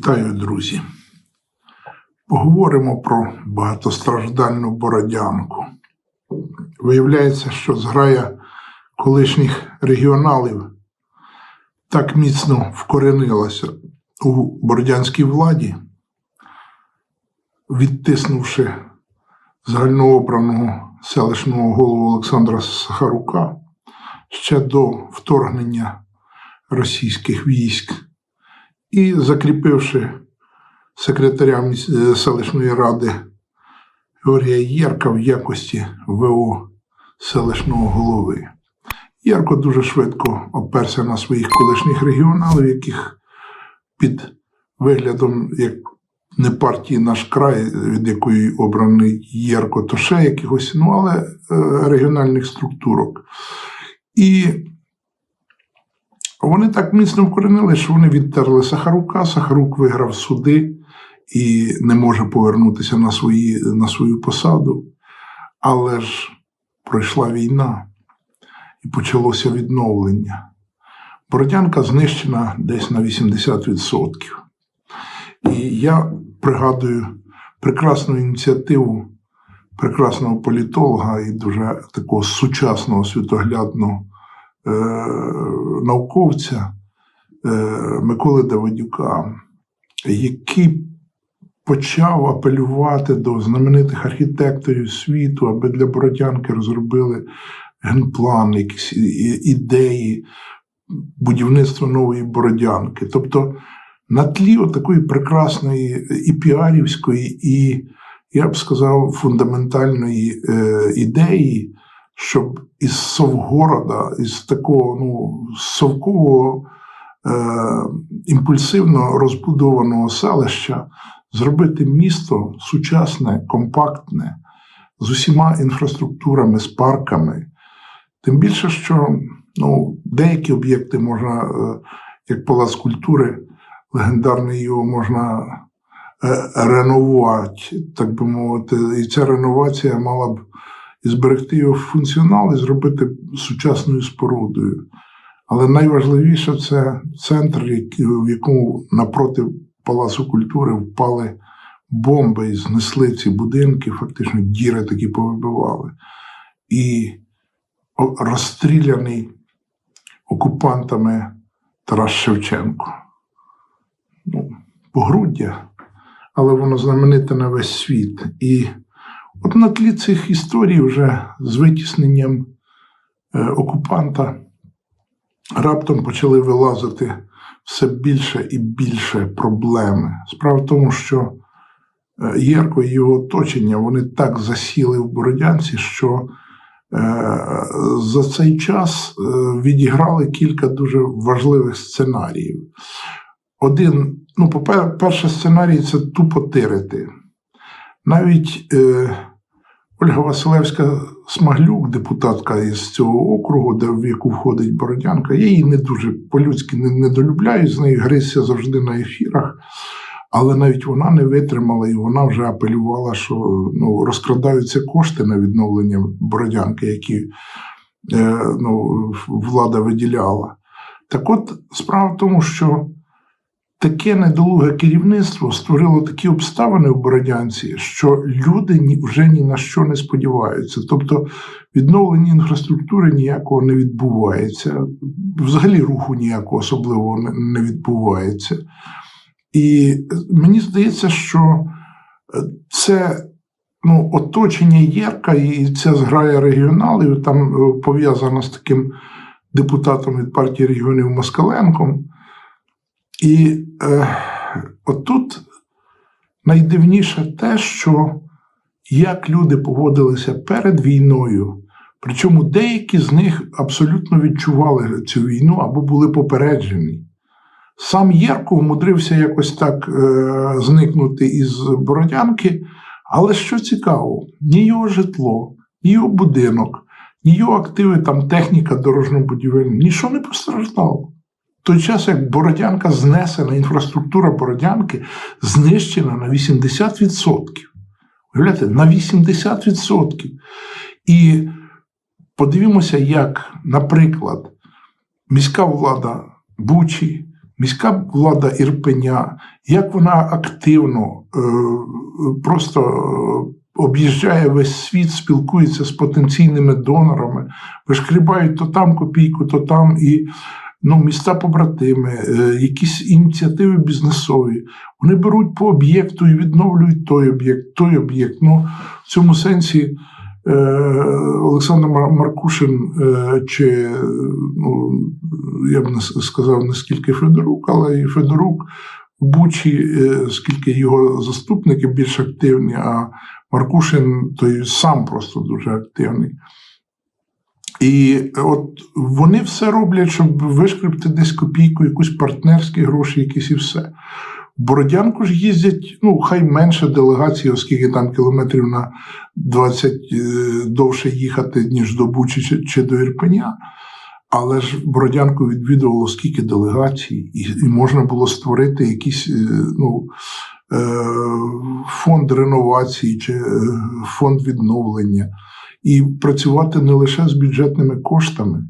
Вітаю, друзі. Поговоримо про багатостраждальну бородянку. Виявляється, що зграя колишніх регіоналів так міцно вкоренилася у бородянській владі, відтиснувши загальнообраного селищного голову Олександра Сахарука ще до вторгнення російських військ і закріпивши секретаря селищної ради Георгія Єрка в якості ВО селищного голови. Єрко дуже швидко оперся на своїх колишніх регіоналів, яких під виглядом як не партії наш край, від якої обраний Єрко, то ще якихось, ну але е, регіональних структурок. І вони так міцно вкоренили, що вони відтерли Сахарука. Сахарук виграв суди і не може повернутися на, свої, на свою посаду. Але ж пройшла війна і почалося відновлення. Бородянка знищена десь на 80%. І я пригадую прекрасну ініціативу прекрасного політолога і дуже такого сучасного світоглядного науковця е, Миколи Давидюка, який почав апелювати до знаменитих архітекторів світу, аби для Бородянки розробили генплан, якісь ідеї будівництва нової Бородянки. Тобто на тлі такої прекрасної і піарівської, і, я б сказав, фундаментальної е, ідеї, щоб із Совгорода, із такого ну, совкового е, імпульсивно розбудованого селища зробити місто сучасне, компактне, з усіма інфраструктурами, з парками. Тим більше, що ну, деякі об'єкти можна, е, як Палац культури, легендарний його можна е, реновувати, так би мовити. І ця реновація мала б і зберегти його функціонал і зробити сучасною спорудою. Але найважливіше це центр, в якому напроти Палацу культури впали бомби і знесли ці будинки, фактично діри такі повибивали. І розстріляний окупантами Тарас Шевченко. Ну, погруддя, але воно знамените на весь світ. І от на тлі цих історій, вже з витісненням е, окупанта, раптом почали вилазити все більше і більше проблеми. Справа в тому, що е, Єрко і його оточення вони так засіли в Бородянці, що е, за цей час відіграли кілька дуже важливих сценаріїв. Один, ну, перший сценарій це тупо тирити. Навіть Ольга Василевська Смаглюк, депутатка із цього округу, де, в яку входить Бородянка, я її не дуже по-людськи не, недолюбляю, з нею гризся завжди на ефірах. Але навіть вона не витримала і вона вже апелювала, що ну, розкрадаються кошти на відновлення Бородянки, які е, ну, влада виділяла. Так от справа в тому, що таке недолуге керівництво створило такі обставини в Бородянці, що люди вже ні на що не сподіваються. Тобто відновлення інфраструктури ніякого не відбувається, взагалі руху ніякого особливого не- відбувається. І мені здається, що е, це ну, оточення Єрка і ця зграя регіоналів там е, пов'язана з таким депутатом від партії регіонів Москаленком. І е, отут найдивніше те, що як люди поводилися перед війною, причому деякі з них абсолютно відчували цю війну або були попереджені. Сам Єрко вмудрився якось так е, зникнути із Бородянки, але що цікаво, ні його житло, ні його будинок, ні його активи, там техніка дорожньо-будівельна, нічого не постраждало. Той час, як Бородянка знесена, інфраструктура Бородянки знищена на 80%. Уявляєте, на 80%. І подивімося, як, наприклад, міська влада Бучі, міська влада Ірпеня, як вона активно е, просто е, об'їжджає весь світ, спілкується з потенційними донорами, вишкрібають то там копійку, то там і ну, міста побратими, е, якісь ініціативи бізнесові. Вони беруть по об'єкту і відновлюють той об'єкт, той об'єкт. Ну, в цьому сенсі. Е, Олександр Маркушин е, чи ну, я б не сказав не скільки Федорук, але і Федорук в Бучі, скільки його заступники більш активні, а Маркушин той сам просто дуже активний. І от вони все роблять, щоб вишкребти десь копійку, якусь партнерські гроші, якісь і все. Бородянку ж їздять, ну, хай менше делегацій, оскільки там кілометрів на 20 е, довше їхати, ніж до Бучі чи, чи до Ірпеня. Але ж Бородянку відвідувало скільки делегацій, і, і можна було створити якийсь е, ну, е, фонд реновації чи е, фонд відновлення, і працювати не лише з бюджетними коштами.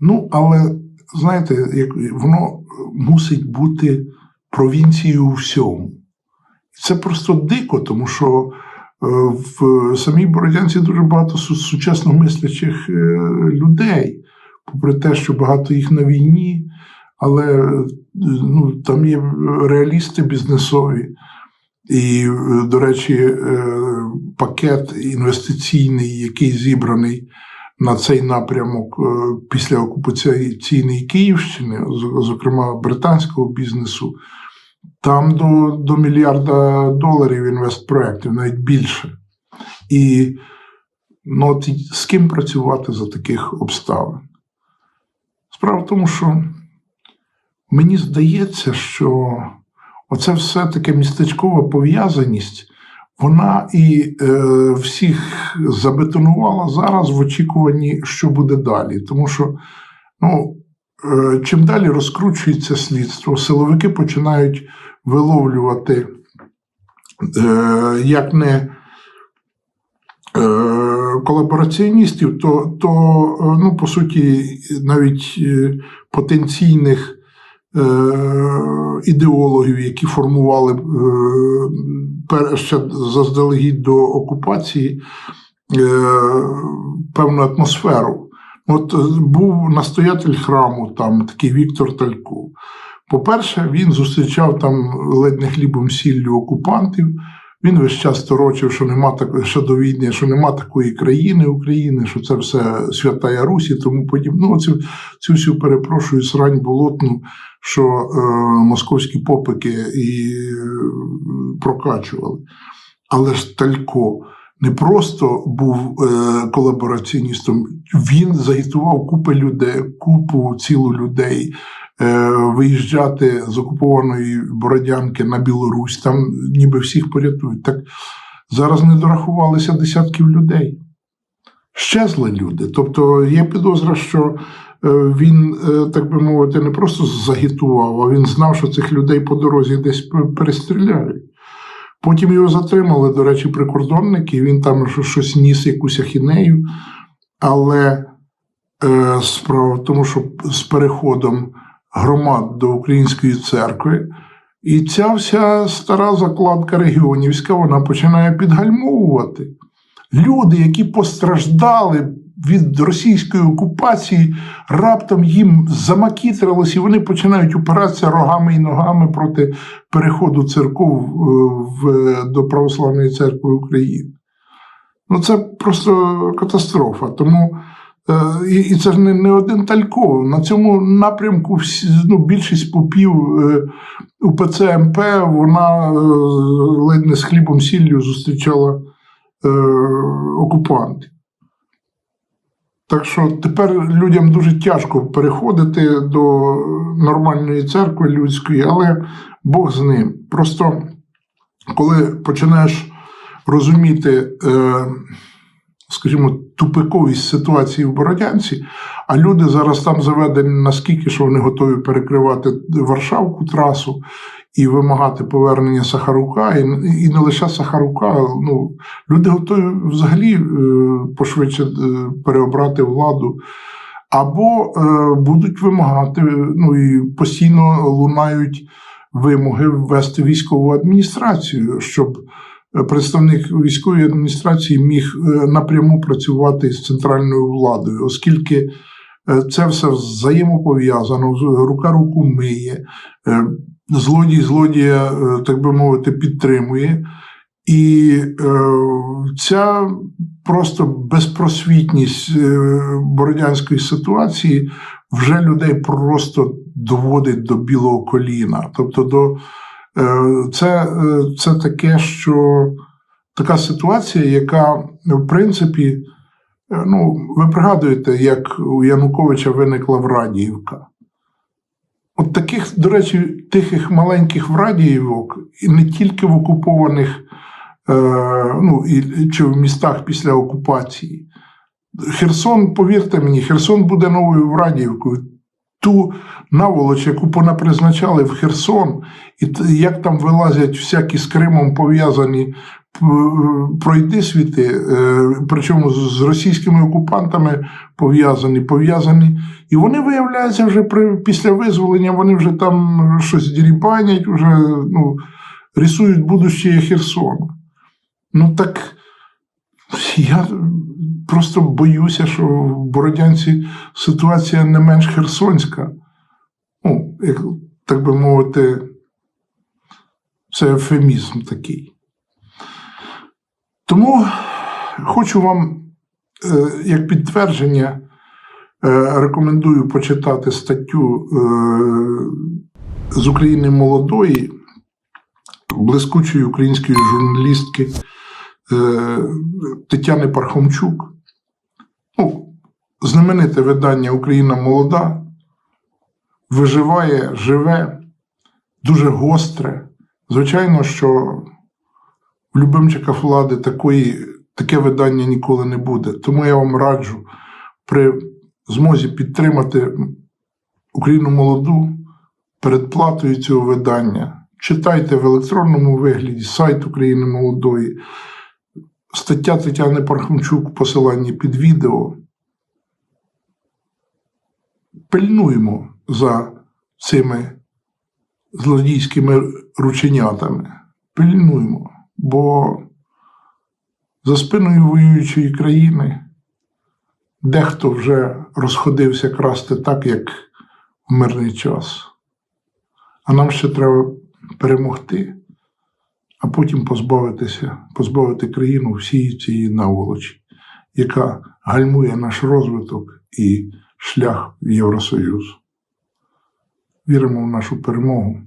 Ну, але знаєте, як воно мусить бути провінцією у всьому. Це просто дико, тому що е, в самій Бородянці дуже багато сучасно мислячих е, людей, попри те, що багато їх на війні, але е, ну, там є реалісти бізнесові. І, е, до речі, е, пакет інвестиційний, який зібраний на цей напрямок е, після окупаційної Київщини, зокрема британського бізнесу, там до, до мільярда доларів інвестпроєктів, навіть більше. І ну, от з ким працювати за таких обставин? Справа в тому, що мені здається, що оце все таке містечкова пов'язаність, вона і е, всіх забетонувала зараз в очікуванні, що буде далі. Тому що ну, е, чим далі розкручується слідство, силовики починають виловлювати е, як не е, колабораціоністів, то, то е, ну, по суті, навіть е, потенційних ідеологів, які формували е, ще заздалегідь до окупації е, певну атмосферу. От е, був настоятель храму, там такий Віктор Тальков. По-перше, він зустрічав там ледь не хлібом сіллю окупантів. Він весь час торочив, що нема так, ще до війни, що нема такої країни України, що це все святая Русь і тому подібне. Ну, цю, цю всю перепрошую срань болотну, що е, московські попики і е, прокачували. Але ж Талько не просто був е, колабораціоністом, він загітував купи людей, купу цілу людей виїжджати з окупованої Бородянки на Білорусь, там ніби всіх порятують. Так зараз не дорахувалися десятків людей. Щезли люди. Тобто є підозра, що е, він, е, так би мовити, не просто загітував, а він знав, що цих людей по дорозі десь перестріляють. Потім його затримали, до речі, прикордонники, він там щось ніс, якусь ахінею. Але е, справа в тому, що з переходом громад до української церкви, і ця вся стара закладка регіонівська вона починає підгальмовувати. Люди, які постраждали від російської окупації, раптом їм замакітрилось, і вони починають упиратися рогами і ногами проти переходу церков е, в, до Православної церкви України. Ну, це просто катастрофа. Тому і, і це ж не, один Талько. На цьому напрямку ну, більшість попів е, УПЦ МП, вона е, ледь не з хлібом сіллю зустрічала е, окупантів. Так що тепер людям дуже тяжко переходити до нормальної церкви людської, але Бог з ним. Просто коли починаєш розуміти, е, скажімо, тупиковість ситуації в Бородянці, а люди зараз там заведені наскільки, що вони готові перекривати Варшавку трасу і вимагати повернення Сахарука, і, і не лише Сахарука. Ну, люди готові взагалі е, пошвидше е, переобрати владу. або е, будуть вимагати, ну і постійно лунають вимоги ввести військову адміністрацію, щоб представник військової адміністрації міг е, напряму працювати з центральною владою, оскільки е, це все взаємопов'язано, рука руку миє, е, злодій злодія, так би мовити, підтримує. І ця просто безпросвітність бородянської ситуації вже людей просто доводить до білого коліна. Тобто, до, це, е, це таке, що така ситуація, яка, в принципі, е, ну, ви пригадуєте, як у Януковича виникла Врадіївка. От таких, до речі, тихих маленьких Врадіївок, і не тільки в окупованих е, ну, чи в містах після окупації. Херсон, повірте мені, Херсон буде новою Врадіївкою. Ту наволоч, яку понапризначали в Херсон, і як там вилазять всякі з Кримом пов'язані пройди світи, е, причому з російськими окупантами пов'язані, пов'язані. І вони виявляються вже при, після визволення, вони вже там щось дірібанять, вже ну, рисують будущее Херсона. Ну так я просто боюся, що в Бородянці ситуація не менш херсонська. Ну, як, так би мовити, це ефемізм такий. Тому хочу вам, е, як підтвердження, е, рекомендую почитати статтю е, з України молодої, блискучої української журналістки Тетяни Пархомчук. Ну, знамените видання Україна молода виживає, живе, дуже гостре. Звичайно, що в любимчиках влади такої, таке видання ніколи не буде. Тому я вам раджу при змозі підтримати Україну молоду передплатою цього видання. Читайте в електронному вигляді сайт України молодої. Стаття Тетяни Пархомчук, посилання під відео. Пильнуємо за цими злодійськими рученятами. Пильнуємо, бо за спиною воюючої країни дехто вже розходився красти так, як в мирний час. А нам ще треба перемогти, а потім позбавитися, позбавити країну всієї цієї наволочі, яка гальмує наш розвиток і шлях в Євросоюз. Віримо в нашу перемогу.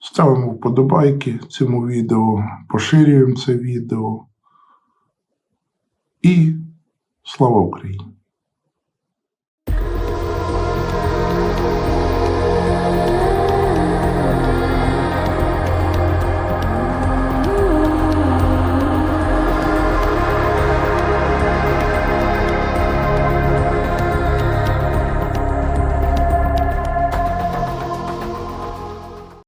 Ставимо вподобайки цьому відео, поширюємо це відео. І слава Україні!